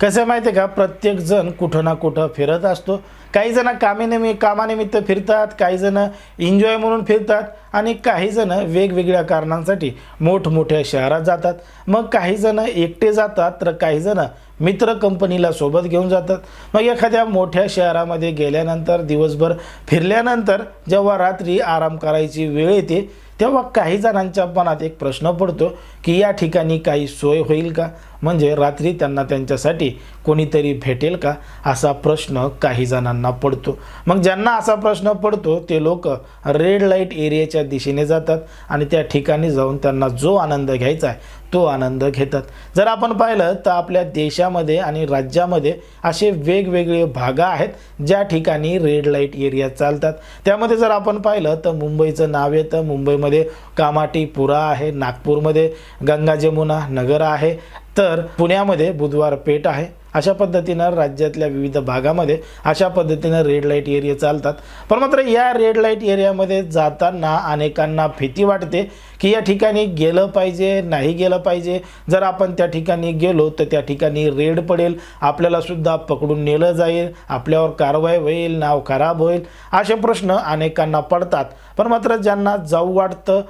कसं आहे माहिती आहे का? प्रत्येक जण कुठं ना कुठं फिरत असतो. काही जण कामेनिमित्त कामानिमित्त फिरतात काही जण एन्जॉय म्हणून फिरतात आणि काही जण वेगवेगळ्या कारणांसाठी मोठमोठ्या शहरात जातात. मग काही जण एकटे जातात तर काही जण मित्र कंपनीला सोबत घेऊन जातात. मग एखाद्या मोठ्या शहरामध्ये गेल्यानंतर दिवसभर फिरल्यानंतर जेव्हा रात्री आराम करायची वेळ येते तेव्हा काही जणांच्या मनात एक प्रश्न पडतो की या ठिकाणी काही सोय होईल का? म्हणजे रात्री त्यांना त्यांच्यासाठी कोणीतरी भेटेल का? असा प्रश्न काही जणांना पडतो. मग ज्यांना असा प्रश्न पडतो ते लोक रेड लाइट एरियाच्या दिशेने जातात आणि त्या ठिकाणी जाऊन त्यांना जो आनंद घ्यायचा आहे तो आनंद घेतात. जर आपण पाहिलं तर आपल्या देशामध्ये आणि राज्यामध्ये असे वेगवेगळे भाग आहेत ज्या ठिकाणी रेड लाइट एरिया चालतात. त्यामध्ये जर आपण पाहिलं तर मुंबईचं नाव येतं. मुंबईमध्ये कामाटीपुरा आहे नागपूरमध्ये गंगा जमुना नगर आहे. तर पुण्यामध्ये बुधवार पेठ आहे. अशा पद्धतीनं राज्यातल्या विविध भागामध्ये अशा पद्धतीनं रेड लाइट एरिया चालतात. पण मात्र या रेड लाइट एरियामध्ये जाताना अनेकांना भीती वाटते की या ठिकाणी गेलं पाहिजे नाही गेलं पाहिजे. जर आपण त्या ठिकाणी गेलो तर त्या ठिकाणी रेड पडेल. आपल्याला सुद्धा पकडून नेलं जाईल. आपल्यावर कारवाई होईल नाव खराब होईल असे प्रश्न अनेकांना पडतात. पण मात्र ज्यांना जाऊ वाटतं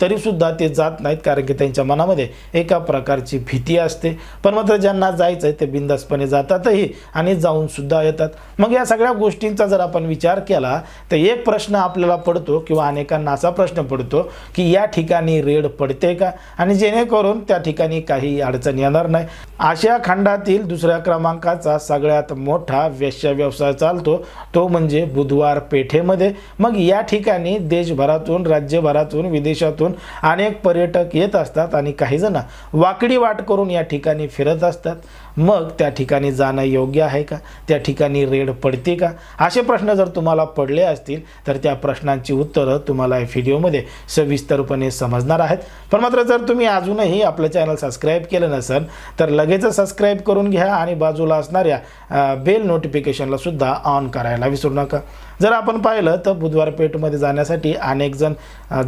तरीसुद्धा ते जात नाहीत कारण की त्यांच्या मनामध्ये एका प्रकारची भीती असते. पण मात्र ज्यांना जायचं आहे ते बिंदासपणे जातातही आणि जाऊन सुद्धा येतात. मग या सगळ्या गोष्टींचा जर आपण विचार केला तर एक प्रश्न आपल्याला पडतो किंवा अनेकांना असा प्रश्न पडतो की या ठिकाणी रेड पडते का? आणि जेणेकरून त्या ठिकाणी काही अडचण येणार नाही. आशिया खंडातील दुसऱ्या क्रमांकाचा सगळ्यात मोठा वेश्या व्यवसाय चालतो. तो म्हणजे बुधवार पेठेमध्ये. मग या ठिकाणी देशभरातून राज्यभरातून विदेशातून अनेक पर्यटक येत असतात आणि काहीजण वाकडी वाट करून या ठिकाणी फिरत असतात. मग त्या ठिकाणी जाणं योग्य आहे का? त्या ठिकाणी रेड पडते का? असे प्रश्न जर तुम्हाला पडले असतील तर त्या प्रश्नांची उत्तरं तुम्हाला या व्हिडिओमध्ये सविस्तरपणे समजणार आहेत. पण मात्र जर तुम्ही अजूनही आपलं चॅनल सबस्क्राईब केलं नसेल तर लगेचच सबस्क्राईब करून घ्या आणि बाजूला असणाऱ्या बेल नोटिफिकेशनला सुद्धा ऑन करायला विसरू नका. जर आपण पाहिलं तर बुधवार पेठमध्ये जाण्यासाठी अनेक जण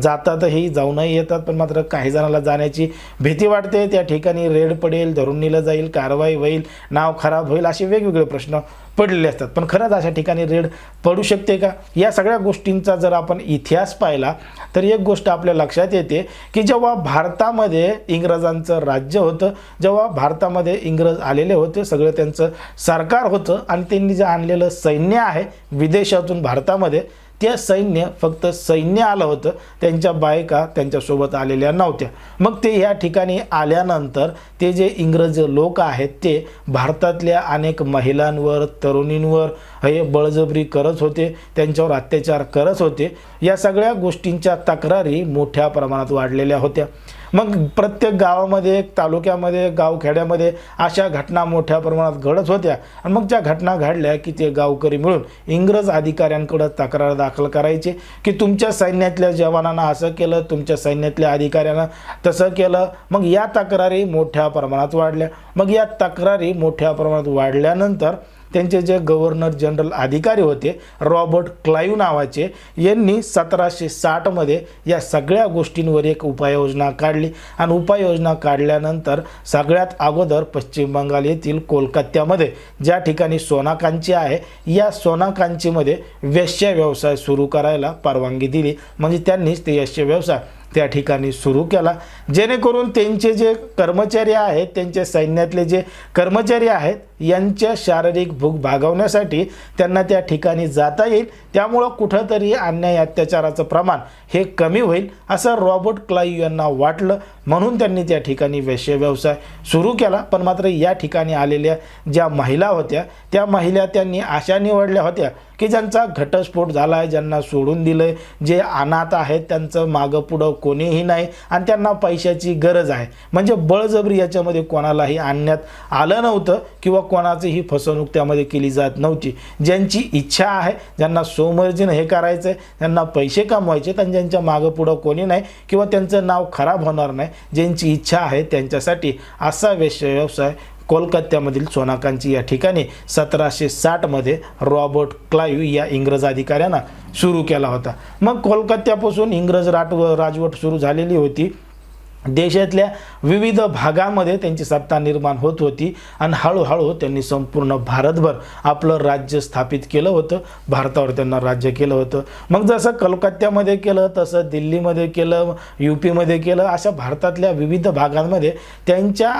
जातात. जातातही जाऊनही येतात पण मात्र काही जणाला जाण्याची भीती वाटते. त्या ठिकाणी रेड पडेल धरून नेलं जाईल कारवाई होईल नाव खराब होईल असे वेगवेगळे प्रश्न पडलेले असतात. पण खरंच अशा ठिकाणी रेड पडू शकते का? या सगळ्या गोष्टींचा जर आपण इतिहास पाहिला तर एक गोष्ट आपल्या लक्षात येते की जेव्हा भारतामध्ये इंग्रजांचं राज्य होतं जेव्हा भारतामध्ये इंग्रज आलेले होते सगळं त्यांचं सरकार होतं आणि त्यांनी जे आणलेलं सैन्य आहे विदेशातून भारतामध्ये ते सैन्य फक्त सैन्य आलं होतं त्यांच्या बायका त्यांच्यासोबत आलेल्या नव्हत्या. मग ते ह्या ठिकाणी आल्यानंतर ते जे इंग्रज लोक आहेत ते भारतातल्या अनेक महिलांवर तरुणींवर हे बळजबरी करत होते त्यांच्यावर अत्याचार करत होते. या सगळ्या गोष्टींच्या तक्रारी मोठ्या प्रमाणात वाढलेल्या होत्या. मग प्रत्येक गावामध्ये तालुक्यामध्ये गावखेड्यामध्ये अशा घटना मोठ्या प्रमाणात घडत होत्या. आणि मग ज्या घटना घडल्या की ते गावकरी मिळून इंग्रज अधिकाऱ्यांकडं तक्रार दाखल करायचे की तुमच्या सैन्यातल्या जवानांना असं केलं तुमच्या सैन्यातल्या अधिकाऱ्यांना तसं केलं. मग या तक्रारी मोठ्या प्रमाणात वाढल्या. मग या तक्रारी मोठ्या प्रमाणात वाढल्यानंतर त्यांचे जे गव्हर्नर जनरल अधिकारी होते रॉबर्ट क्लाईव्ह नावाचे यांनी सतराशे साठमध्ये या सगळ्या गोष्टींवर एक उपाययोजना काढली. आणि उपाययोजना काढल्यानंतर सगळ्यात अगोदर पश्चिम बंगाल येथील कोलकात्यामध्ये ज्या ठिकाणी सोनाकांची आहे या सोनाकांचीमध्ये वेश्या व्यवसाय सुरू करायला परवानगी दिली. म्हणजे त्यांनीच ते यश्य व्यवसाय त्या ठिकाणी सुरू केला. जेणेकरून त्यांचे जे कर्मचारी आहेत त्यांच्या सैन्यातले जे कर्मचारी आहेत यांच्या शारीरिक भूक भागवण्यासाठी त्यांना त्या ठिकाणी जाता येईल. त्यामुळं कुठंतरी अन्याय अत्याचाराचं प्रमाण हे कमी होईल असं रॉबर्ट क्लाईव यांना वाटलं. म्हणून त्यांनी त्या ठिकाणी वेश्य व्यवसाय सुरू केला. पण मात्र या ठिकाणी आलेल्या ज्या महिला होत्या त्या महिला त्यांनी अशा निवडल्या होत्या की ज्यांचा घटस्फोट झाला आहे ज्यांना सोडून दिलं आहे जे अनाथ आहेत त्यांचं मागं पुढं कोणीही नाही आणि त्यांना पैशाची गरज आहे. म्हणजे बळजबरी याच्यामध्ये कोणालाही आणण्यात आलं नव्हतं किंवा कोणाचीही फसवणूक त्यामध्ये केली जात नव्हती. ज्यांची इच्छा आहे ज्यांना सोमर्जीनं हे करायचं आहे त्यांना पैसे कमवायचे आणि ज्यांच्या मागं पुढं कोणी नाही किंवा त्यांचं नाव खराब होणार नाही ज्यांची इच्छा आहे त्यांच्यासाठी असा वेश व्यवसाय कोलकात्यामधील सोनाकांची या ठिकाणी सतराशे साठमध्ये रॉबर्ट क्लाईव्ह या इंग्रज अधिकाऱ्यांना सुरू केला होता. मग कोलकात्यापासून इंग्रज राट राजवट सुरू झालेली होती. देशातल्या विविध भागामध्ये त्यांची सत्ता निर्माण होत होती आणि हळूहळू त्यांनी संपूर्ण भारतभर आपलं राज्य स्थापित केलं होतं. भारतावर त्यांना राज्य केलं होतं. मग जसं कलकत्त्यामध्ये केलं तसं दिल्लीमध्ये केलं यू पीमध्ये केलं अशा भारतातल्या विविध भागांमध्ये त्यांच्या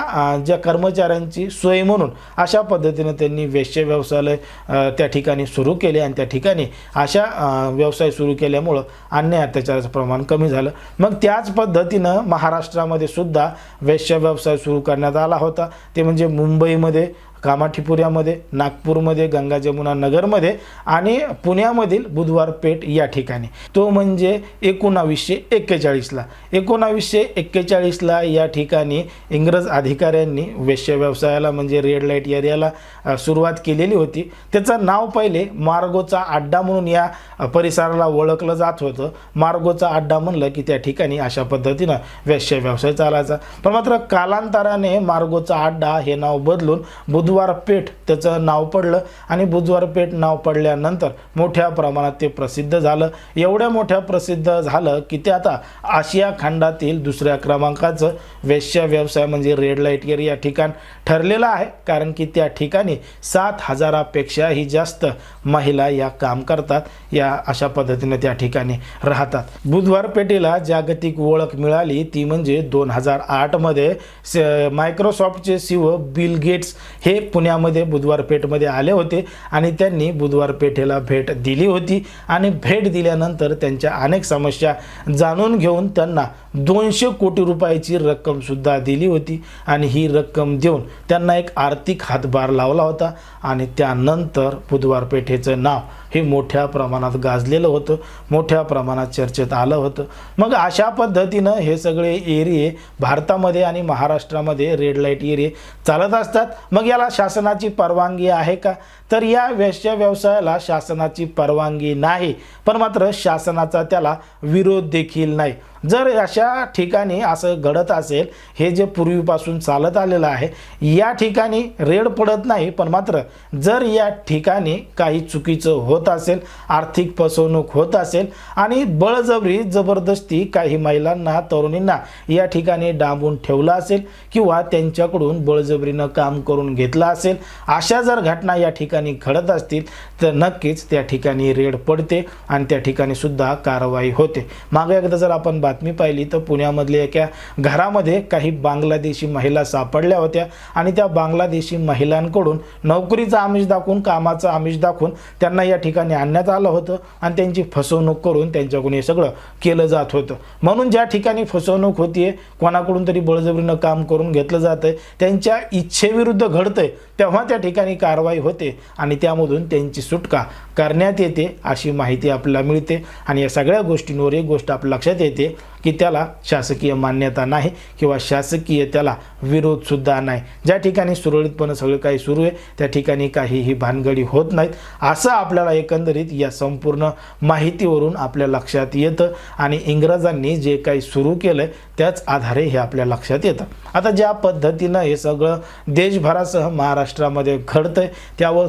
ज्या कर्मचाऱ्यांची सोय म्हणून अशा पद्धतीनं त्यांनी वेश्य व्यवसायालय त्या ठिकाणी सुरू केले आणि त्या ठिकाणी अशा व्यवसाय सुरू केल्यामुळं अन्याय अत्याचाराचं प्रमाण कमी झालं. मग त्याच पद्धतीनं महाराष्ट्र महाराष्ट्रामध्ये सुद्धा वेश्या व्यवसाय सुरू करण्यात आला होता. ते म्हणजे मुंबईमध्ये कामाठीपुऱ्यामध्ये नागपूरमध्ये गंगा जमुना नगरमध्ये आणि पुण्यामधील बुधवार पेठ या ठिकाणी. तो म्हणजे एकोणावीसशे एक्केचाळीसला. एकोणावीसशे एक्केचाळीसला या ठिकाणी इंग्रज अधिकाऱ्यांनी वेश्य व्यवसायाला म्हणजे रेड लाइट एरियाला सुरुवात केलेली होती. त्याचं नाव पहिले मार्गोचा अड्डा म्हणून या परिसराला ओळखलं जात होतं. मार्गोचा अड्डा म्हणलं की त्या ठिकाणी अशा पद्धतीनं वेश्य व्यवसाय चालायचा. पण मात्र कालांतराने मार्गोचा अड्डा हे नाव बदलून बुध बुधवार पेठ त्याचं नाव पडलं आणि बुधवार पेठ नाव पडल्यानंतर मोठ्या प्रमाणात ते प्रसिद्ध झालं. एवढ्या मोठ्या प्रसिद्ध झालं की ते आता आशिया खंडातील दुसऱ्या क्रमांकाचं वेश्या व्यवसाय म्हणजे रेड लाइट एरिया ठिकाण ठरलेलं आहे. कारण की त्या ठिकाणी सात हजारापेक्षाही जास्त महिला या काम करतात या अशा पद्धतीने त्या ठिकाणी राहतात. बुधवार पेठेला जागतिक ओळख मिळाली. ती म्हणजे दोन हजार आठमध्ये स- मायक्रोसॉफ्टचे सीओ बिल गेट्स हे पुण्यामध्ये बुधवार पेठमध्ये आले होते आणि त्यांनी बुधवार पेठेला भेट दिली होती. आणि भेट दिल्यानंतर त्यांच्या अनेक समस्या जाणून घेऊन त्यांना दोनशे कोटी रुपयाची रक्कमसुद्धा दिली होती आणि ही रक्कम देऊन त्यांना एक आर्थिक हातभार लावला होता आणि त्यानंतर बुधवार पेठेचं नाव हे मोठ्या प्रमाणात गाजलेलं होतं मोठ्या प्रमाणात चर्चेत आलं होतं. मग अशा पद्धतीनं हे सगळे एरिये भारतामध्ये आणि महाराष्ट्रामध्ये रेड लाइट एरिये चालत असतात. मग याला शासनाची परवानगी आहे का? तर या वेश्या व्यवसायाला शासनाची परवानगी नाही. पण मात्र शासनाचा त्याला विरोध देखील नाही. जर अशा ठिकाणी असं घडत असेल हे जे पूर्वीपासून चालत आलेलं आहे या ठिकाणी रेड पडत नाही. पण मात्र जर या ठिकाणी काही चुकीचं होत असेल आर्थिक फसवणूक होत असेल आणि बळजबरी जबरदस्ती काही महिलांना तरुणींना या ठिकाणी डांबून ठेवलं असेल किंवा त्यांच्याकडून बळजबरीनं काम करून घेतलं असेल अशा जर घटना या ठिकाणी घडत असतील तर नक्कीच त्या ठिकाणी रेड पडते आणि त्या ठिकाणी सुद्धा कारवाई होते. मागे एकदा जर आपण बातमी पाहिली तर पुण्यामधल्या एका घरामध्ये काही बांगलादेशी महिला सापडल्या होत्या आणि त्या बांगलादेशी महिलांकडून नोकरीचं आमिष दाखवून कामाचं आमिष दाखवून त्यांना या ठिकाणी आणण्यात आलं होतं आणि त्यांची फसवणूक करून त्यांच्याकडून हे सगळं केलं जात होतं. म्हणून ज्या ठिकाणी फसवणूक होतीये कोणाकडून तरी बळजबरीनं काम करून घेतलं जातं त्यांच्या इच्छेविरुद्ध घडतंय तेव्हा त्या ठिकाणी कारवाई होते. आणि त्यामधून त्यांची सुटका करण्यात येते अशी माहिती आपल्याला मिळते. आणि या सगळ्या गोष्टींवर एक गोष्ट आपल्या लक्षात येते की त्याला शासकीय मान्यता नाही किंवा शासकीय त्याला विरोधसुद्धा नाही. ज्या ठिकाणी सुरळीतपणे सगळं काही सुरू आहे त्या ठिकाणी काहीही भानगडी होत नाहीत. असं आपल्याला एकंदरीत या संपूर्ण माहितीवरून आपल्या लक्षात येतं आणि इंग्रजांनी जे काही सुरू केलं आहे त्याच आधारे हे आपल्या लक्षात येतं. आता ज्या पद्धतीनं हे सगळं देशभरासह महाराष्ट्रामध्ये घडतं त्यावर